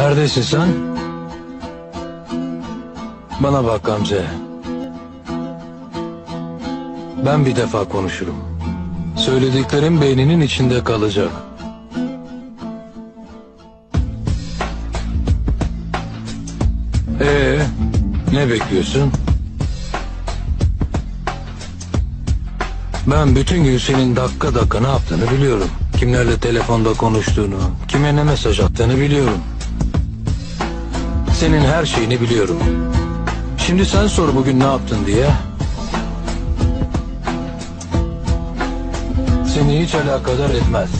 Neredesin sen? Bana bak Gamze. Ben bir defa konuşurum. Söylediklerim beyninin içinde kalacak. Ee, ne bekliyorsun? Ben bütün gün senin dakika dakika ne yaptığını biliyorum. Kimlerle telefonda konuştuğunu, kime ne mesaj attığını biliyorum senin her şeyini biliyorum. Şimdi sen sor bugün ne yaptın diye. Seni hiç alakadar etmez.